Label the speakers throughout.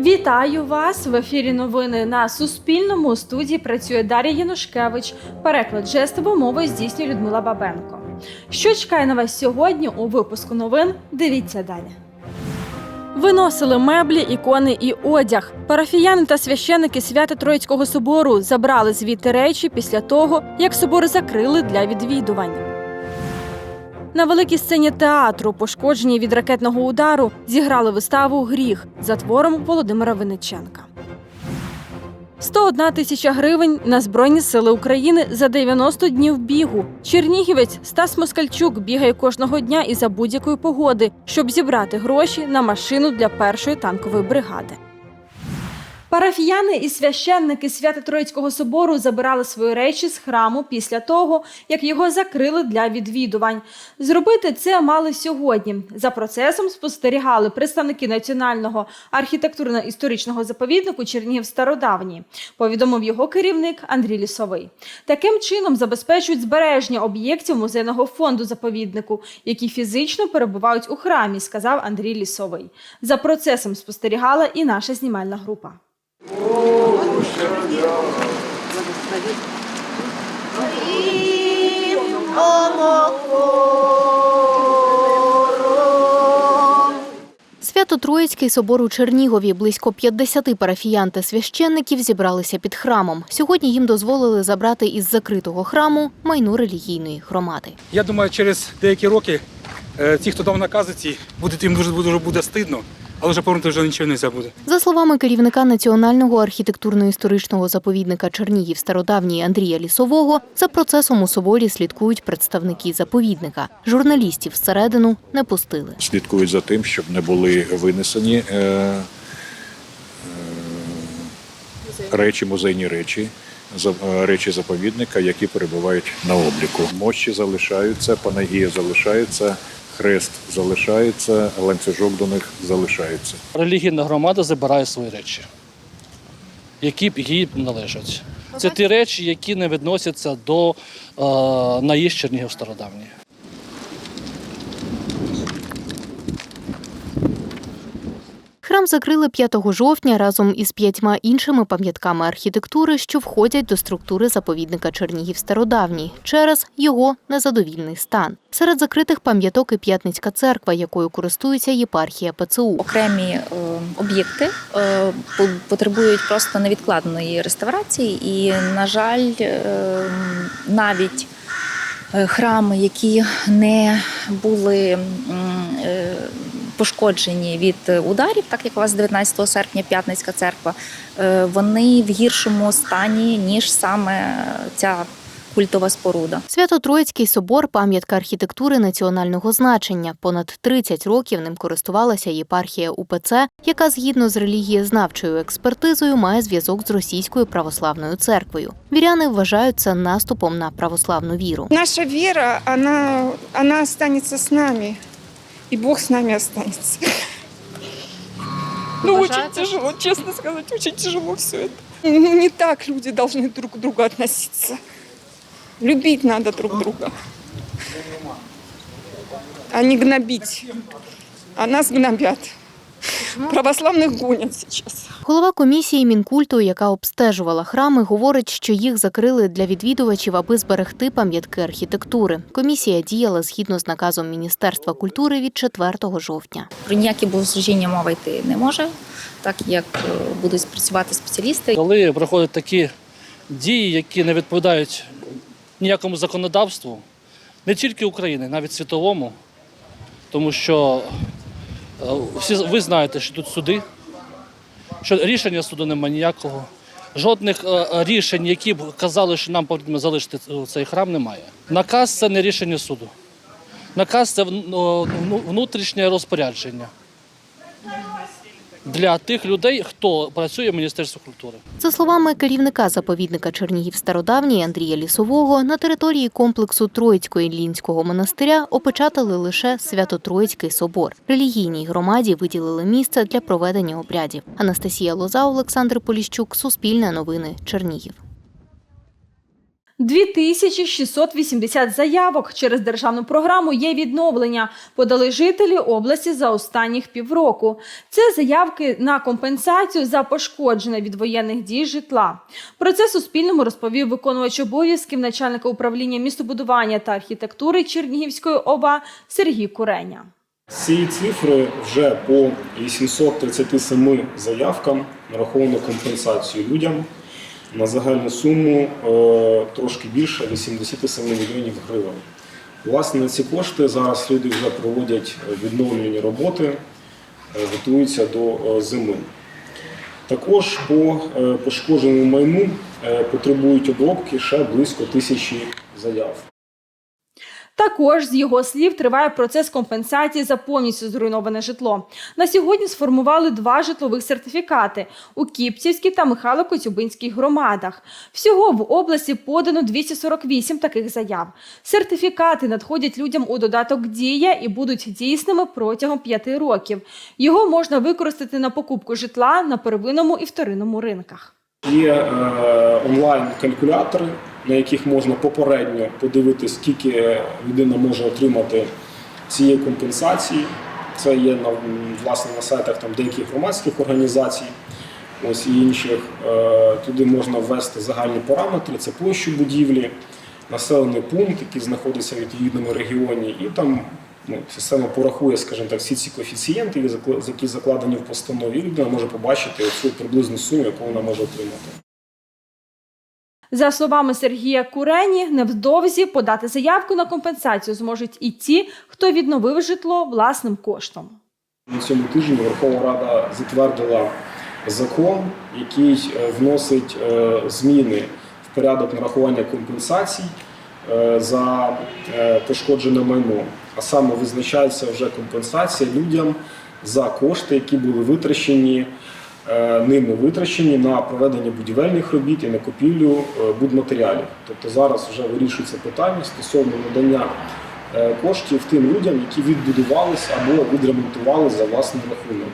Speaker 1: Вітаю вас в ефірі. Новини на Суспільному. У студії працює Дар'я Янушкевич. Переклад жестовою мовою здійснює Людмила Бабенко. Що чекає на вас сьогодні у випуску новин? Дивіться далі. Виносили меблі, ікони і одяг. Парафіяни та священики свято Троїцького собору забрали звідти речі після того, як собор закрили для відвідувань. На великій сцені театру, пошкоджені від ракетного удару, зіграли виставу Гріх за твором Володимира Винниченка. 101 тисяча гривень на Збройні Сили України за 90 днів бігу. Чернігівець Стас Москальчук бігає кожного дня і за будь-якої погоди, щоб зібрати гроші на машину для першої танкової бригади. Парафіяни і священники свято Троїцького собору забирали свої речі з храму після того, як його закрили для відвідувань. Зробити це мали сьогодні. За процесом спостерігали представники національного архітектурно-історичного заповіднику Чернігів Стародавній. Повідомив його керівник Андрій Лісовий. Таким чином забезпечують збереження об'єктів музейного фонду заповіднику, які фізично перебувають у храмі, сказав Андрій Лісовий. За процесом спостерігала і наша знімальна група.
Speaker 2: Свято-Троїцький собор у Чернігові. Близько 50 парафіян та священників зібралися під храмом. Сьогодні їм дозволили забрати із закритого храму майно релігійної громади.
Speaker 3: Я думаю, через деякі роки е, ті, хто дав накази ці, буде їм дуже, дуже буде стидно, але вже повернути вже нічого не буде.
Speaker 2: За словами керівника Національного архітектурно-історичного заповідника Чернігів Стародавній Андрія Лісового, за процесом у соборі слідкують представники заповідника. Журналістів всередину не пустили.
Speaker 4: слідкують за тим, щоб не були винесені е, е, речі, музейні речі, за- е, речі заповідника, які перебувають на обліку. Мощі залишаються, панагія залишається, хрест залишається, ланцюжок до них залишається.
Speaker 5: релігійна громада забирає свої речі, які б їй належать. Це ті речі, які не відносяться до е, наїзд Чернігів стародавній.
Speaker 2: Храм закрили 5 жовтня разом із п'ятьма іншими пам'ятками архітектури, що входять до структури заповідника Чернігів Стародавній через його незадовільний стан. Серед закритих пам'яток і П'ятницька церква, якою користується єпархія ПЦУ.
Speaker 6: окремі е, об'єкти е, по- потребують просто невідкладної реставрації, і, на жаль, е, навіть храми, які не були пошкоджені від ударів, так як у вас 19 серпня П'ятницька церква, е, вони в гіршому стані, ніж саме ця культова споруда.
Speaker 2: Свято-Троїцький собор пам'ятка архітектури національного значення. Понад 30 років ним користувалася єпархія УПЦ, яка згідно з релігієзнавчою експертизою має зв'язок з російською православною церквою. Віряни вважають це наступом на православну віру.
Speaker 7: Наша вера, она, она останется с нами. И Бог с нами останется. Ну, очень тяжело, честно сказать, очень тяжело все это. Ну, Не так люди должны друг к другу относиться. Любить надо друг друга. А не гнобить. А нас гнобят. Православных гонят сейчас.
Speaker 2: Голова комісії мінкульту, яка обстежувала храми, говорить, що їх закрили для відвідувачів, аби зберегти пам'ятки архітектури. Комісія діяла згідно з наказом Міністерства культури від 4 жовтня.
Speaker 6: Про ніякі богослужіння мова йти не може, так як е, будуть працювати спеціалісти.
Speaker 5: Коли проходять такі дії, які не відповідають ніякому законодавству, не тільки України, навіть світовому, тому що всі ви знаєте, що тут суди, що рішення суду немає ніякого. Жодних е, рішень, які б казали, що нам потрібно залишити цей храм, немає. Наказ це не рішення суду. Наказ це ну, внутрішнє розпорядження для тих людей, хто працює в Міністерстві культури.
Speaker 2: За словами керівника заповідника Чернігів Стародавній Андрія Лісового, на території комплексу Троїцької Лінського монастиря опечатали лише Свято-Троїцький собор. Релігійній громаді виділили місце для проведення обрядів. Анастасія Лоза, Олександр Поліщук, Суспільне новини, Чернігів.
Speaker 1: 2680 заявок через державну програму є відновлення. Подали жителі області за останніх півроку. Це заявки на компенсацію за пошкоджене від воєнних дій житла. Про це Суспільному розповів виконувач обов'язків начальника управління містобудування та архітектури Чернігівської ОВА Сергій Куреня.
Speaker 8: Цієї цифри вже по 837 заявкам нараховано компенсацію людям на загальну суму е, трошки більше 87 мільйонів гривень. Власне, на ці кошти зараз люди вже проводять відновлені роботи, е, готуються до е, зими. Також по е, пошкодженому майну е, потребують обробки ще близько тисячі заяв.
Speaker 1: Також з його слів триває процес компенсації за повністю зруйноване житло. На сьогодні сформували два житлових сертифікати у Кіпцівській та Михайло-Коцюбинській громадах. Всього в області подано 248 таких заяв. Сертифікати надходять людям у додаток Дія і будуть дійсними протягом п'яти років. Його можна використати на покупку житла на первинному і вторинному ринках.
Speaker 8: Є е, онлайн-калькулятори, на яких можна попередньо подивитися, скільки людина може отримати цієї компенсації. Це є на власне на сайтах там деяких громадських організацій, ось і інших. Е, туди можна ввести загальні параметри, це площу будівлі, населений пункт, який знаходиться в відповідному регіоні, і там ну, система порахує, скажімо так, всі ці коефіцієнти, які закла- які закладені в постанові, і людина може побачити цю приблизну суму, яку вона може отримати.
Speaker 1: За словами Сергія Курені, невдовзі подати заявку на компенсацію зможуть і ті, хто відновив житло власним коштом.
Speaker 8: На цьому тижні Верховна Рада затвердила закон, який е, вносить е, зміни в порядок нарахування компенсацій е, за пошкоджене майно. А саме визначається вже компенсація людям за кошти, які були витрачені ними витрачені на проведення будівельних робіт і на купівлю е, будматеріалів. Тобто зараз вже вирішується питання стосовно надання е, коштів тим людям, які відбудувалися або відремонтували за власний рахунок.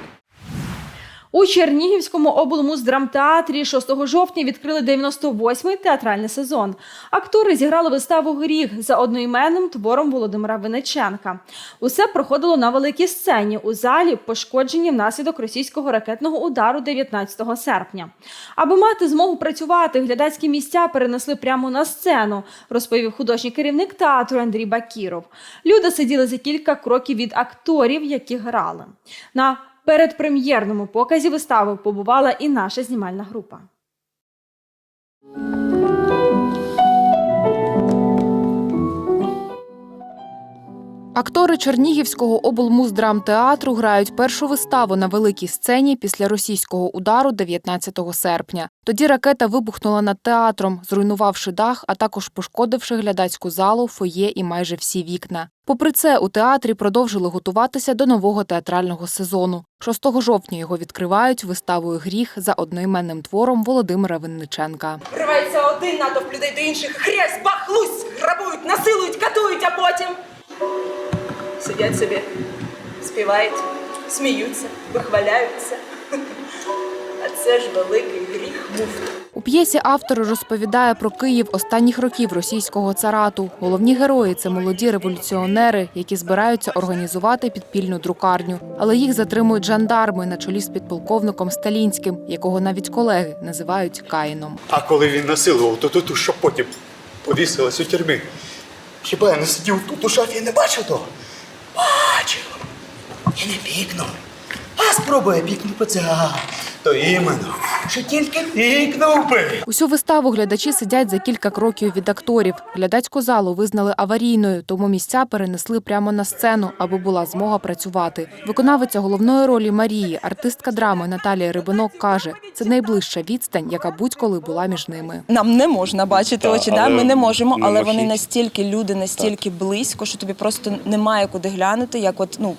Speaker 1: У Чернігівському облмуздрамтеатрі 6 жовтня відкрили 98-й театральний сезон. Актори зіграли виставу Гріх за одноіменним твором Володимира Винниченка. Усе проходило на великій сцені у залі, пошкоджені внаслідок російського ракетного удару 19 серпня. Аби мати змогу працювати, глядацькі місця перенесли прямо на сцену, розповів художній керівник театру Андрій Бакіров. Люди сиділи за кілька кроків від акторів, які грали. На передпрем'єрному показі вистави побувала і наша знімальна група.
Speaker 9: Актори Чернігівського облмуздрамтеатру грають першу виставу на великій сцені після російського удару 19 серпня. Тоді ракета вибухнула над театром, зруйнувавши дах, а також пошкодивши глядацьку залу, фоє і майже всі вікна. Попри це, у театрі продовжили готуватися до нового театрального сезону. 6 жовтня його відкривають виставою Гріх за одноіменним твором Володимира Винниченка.
Speaker 10: Вривається один натовп людей до інших, хрест, бахлусь, грабують, насилують, катують, а потім сидять собі, співають, сміються, вихваляються. А це ж великий гріх муфти.
Speaker 9: У п'єсі автор розповідає про Київ останніх років російського царату. Головні герої це молоді революціонери, які збираються організувати підпільну друкарню. Але їх затримують жандарми на чолі з підполковником Сталінським, якого навіть колеги називають Каїном.
Speaker 11: А коли він насилував, то ту, що потім повісилась у тюрмі. Хіба я не сидів тут у шафі і не бачив того? Бачив. І не пікнув. А спробує пікнути це. То іменно, що тільки пікнув би.
Speaker 9: Усю виставу глядачі сидять за кілька кроків від акторів. Глядацьку залу визнали аварійною, тому місця перенесли прямо на сцену, аби була змога працювати. Виконавиця головної ролі Марії, артистка драми Наталія Рибинок каже, це найближча відстань, яка будь-коли була між ними.
Speaker 10: Нам не можна бачити
Speaker 11: Так,
Speaker 10: очі, да? ми не можемо,
Speaker 11: на
Speaker 10: але вони настільки люди, настільки близько, що тобі просто немає куди глянути, як от ну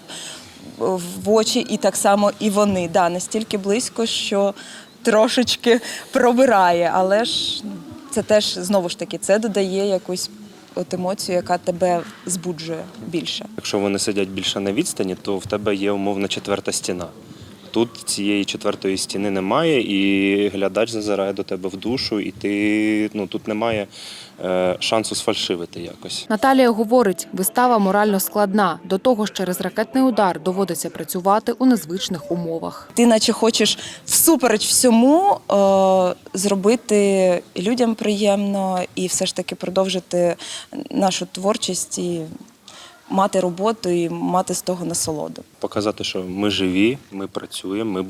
Speaker 10: в очі, і так само і вони. Да, настільки близько, що трошечки пробирає, але ж це теж знову ж таки це додає якусь от емоцію, яка тебе збуджує більше.
Speaker 12: Якщо вони сидять більше на відстані, то в тебе є умовна четверта стіна. Тут цієї четвертої стіни немає, і глядач зазирає до тебе в душу, і ти ну тут немає е, шансу сфальшивити якось.
Speaker 9: Наталія говорить, вистава морально складна. До того ж, через ракетний удар доводиться працювати у незвичних умовах.
Speaker 10: Ти наче хочеш всупереч всьому е, зробити людям приємно і все ж таки продовжити нашу творчість і мати роботу і мати з того насолоду.
Speaker 12: Показати, що ми живі, ми працюємо, ми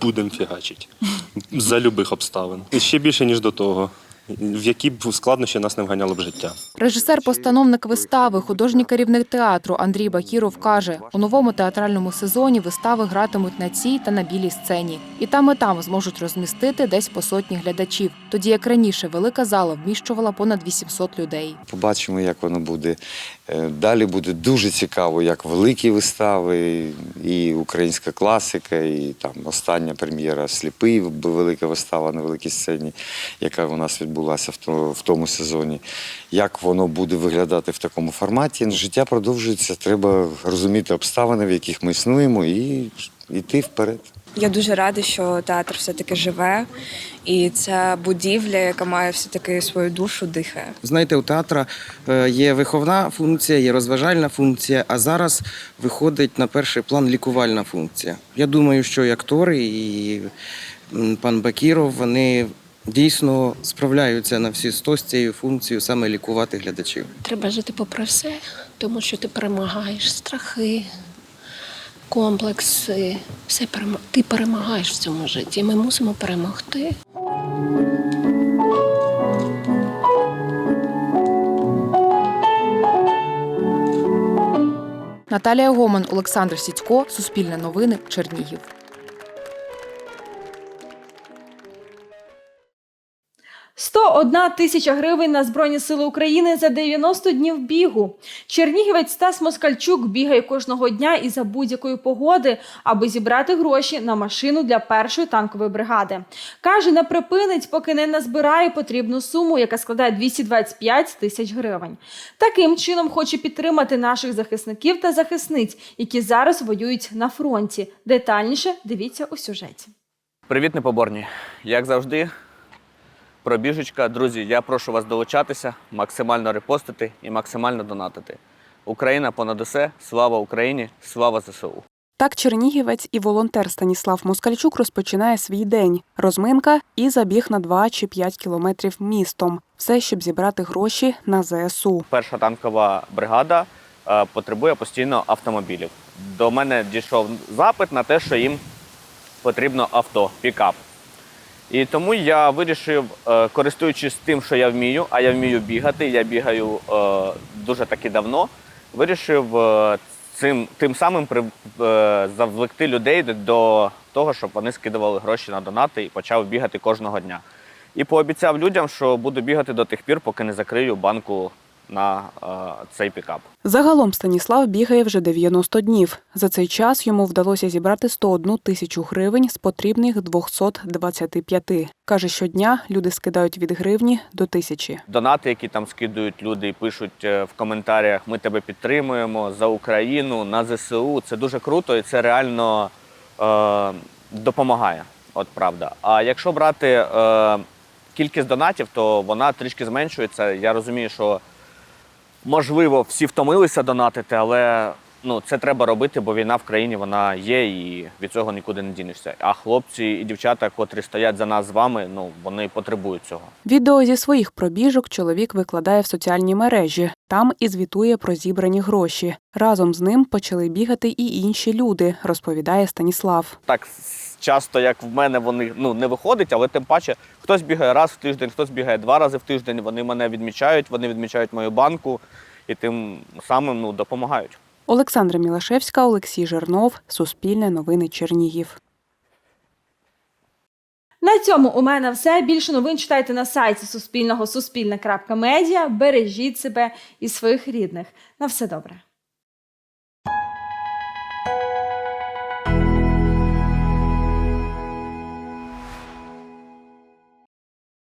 Speaker 12: будемо фігачити за любих обставин. І ще більше ніж до того, в які б складнощі нас не вганяло б життя.
Speaker 9: Режисер-постановник вистави, художній керівник театру Андрій Бакіров каже, у новому театральному сезоні вистави гратимуть на цій та на білій сцені. І там і там зможуть розмістити десь по сотні глядачів. Тоді як раніше велика зала вміщувала понад 800 людей.
Speaker 13: Побачимо, як воно буде. Е, Далі буде дуже цікаво, як великі вистави, і українська класика, і там остання прем'єра Сліпий, велика вистава на великій сцені, яка у нас відбулася в то- в тому сезоні. Як воно буде виглядати в такому форматі? Життя продовжується. Треба розуміти обставини, в яких ми існуємо, і йти вперед.
Speaker 14: Я дуже рада, що театр все-таки живе, і ця будівля, яка має все-таки свою душу, дихає.
Speaker 15: Знаєте, у театра е, є виховна функція, є розважальна функція, а зараз виходить на перший план лікувальна функція. Я думаю, що і актори, і пан Бакіров, вони дійсно справляються на всі сто з цією функцією саме лікувати глядачів.
Speaker 16: Треба жити попри все, тому що ти перемагаєш страхи, комплекси. Все перема- ти перемагаєш в цьому житті. Ми мусимо перемогти.
Speaker 9: Наталія Гоман, Олександр Сідько, Суспільне новини, Чернігів.
Speaker 1: Сто одна тисяча гривень на Збройні Сили України за 90 днів бігу. Чернігівець Стас Москальчук бігає кожного дня і за будь-якої погоди, аби зібрати гроші на машину для першої танкової бригади. Каже, не припинить, поки не назбирає потрібну суму, яка складає 225 тисяч гривень. Таким чином хоче підтримати наших захисників та захисниць, які зараз воюють на фронті. Детальніше дивіться у сюжеті.
Speaker 17: Привіт, непоборні! Як завжди, пробіжечка. Друзі, я прошу вас долучатися, максимально репостити і максимально донатити. Україна понад усе, слава Україні, слава ЗСУ.
Speaker 18: Так чернігівець і волонтер Станіслав Москальчук розпочинає свій день. Розминка і забіг на 2 чи 5 кілометрів містом. Все, щоб зібрати гроші на ЗСУ.
Speaker 17: Перша танкова бригада е, потребує постійно автомобілів. До мене дійшов запит на те, що їм потрібно авто, пікап. І тому я вирішив, е, користуючись тим, що я вмію, а я вмію бігати, я бігаю е, дуже таки давно, вирішив е, цим, тим самим завлекти людей до того, щоб вони скидували гроші на донати і почав бігати кожного дня. І пообіцяв людям, що буду бігати до тих пір, поки не закрию банку на е, цей пікап.
Speaker 18: Загалом Станіслав бігає вже 90 днів. За цей час йому вдалося зібрати 101 тисячу гривень з потрібних 225. Каже, щодня люди скидають від гривні до тисячі.
Speaker 17: Донати, які там скидують люди і пишуть е, в коментарях: ми тебе підтримуємо за Україну на ЗСУ. Це дуже круто і це реально е, допомагає. От правда. А якщо брати е, кількість донатів, то вона трішки зменшується. Я розумію, що можливо всі втомилися донатити, але ну це треба робити, бо війна в країні вона є, і від цього нікуди не дінешся. А хлопці і дівчата, котрі стоять за нас з вами, ну вони потребують цього.
Speaker 18: Відео зі своїх пробіжок чоловік викладає в соціальні мережі. Там і звітує про зібрані гроші. Разом з ним почали бігати і інші люди, розповідає Станіслав.
Speaker 17: так часто, як в мене, вони ну не виходить, але тим паче хтось бігає раз в тиждень, хтось бігає два рази в тиждень. Вони мене відмічають, вони відмічають мою банку і тим самим ну допомагають.
Speaker 18: Олександра Мілашевська, Олексій Жернов, Суспільне новини Чернігів.
Speaker 1: На цьому у мене все. Більше новин читайте на сайті Суспільного Суспільне.Медіа. Бережіть себе і своїх рідних. На все добре.